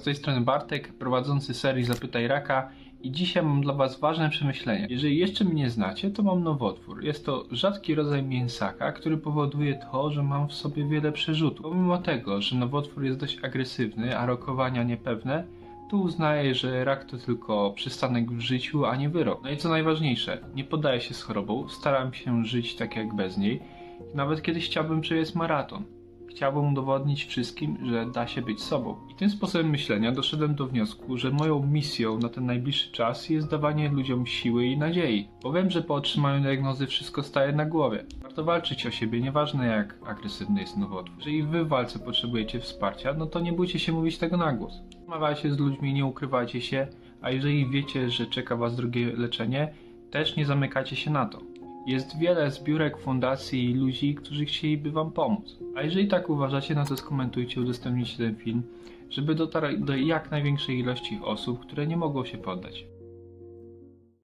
Z tej strony Bartek, prowadzący serię Zapytaj Raka i dzisiaj mam dla Was ważne przemyślenie. Jeżeli jeszcze mnie nie znacie, to mam nowotwór. Jest to rzadki rodzaj mięsaka, który powoduje to, że mam w sobie wiele przerzutów. Pomimo tego, że nowotwór jest dość agresywny, a rokowania niepewne, to uznaję, że rak to tylko przystanek w życiu, a nie wyrok. No i co najważniejsze, nie poddaję się z chorobą, staram się żyć tak jak bez niej. Nawet kiedyś chciałbym przebiec maraton. Chciałbym udowodnić wszystkim, że da się być sobą. I tym sposobem myślenia doszedłem do wniosku, że moją misją na ten najbliższy czas jest dawanie ludziom siły i nadziei. Bo wiem, że po otrzymaniu diagnozy wszystko staje na głowie. Warto walczyć o siebie, nieważne jak agresywny jest nowotwór. Jeżeli wy w walce potrzebujecie wsparcia, no to nie bójcie się mówić tego na głos. Rozmawiajcie z ludźmi, nie ukrywajcie się, a jeżeli wiecie, że czeka was drugie leczenie, też nie zamykacie się na to. Jest wiele zbiórek, fundacji i ludzi, którzy chcieliby Wam pomóc. A jeżeli tak uważacie, no to skomentujcie, udostępnijcie ten film, żeby dotarł do jak największej ilości osób, które nie mogą się poddać.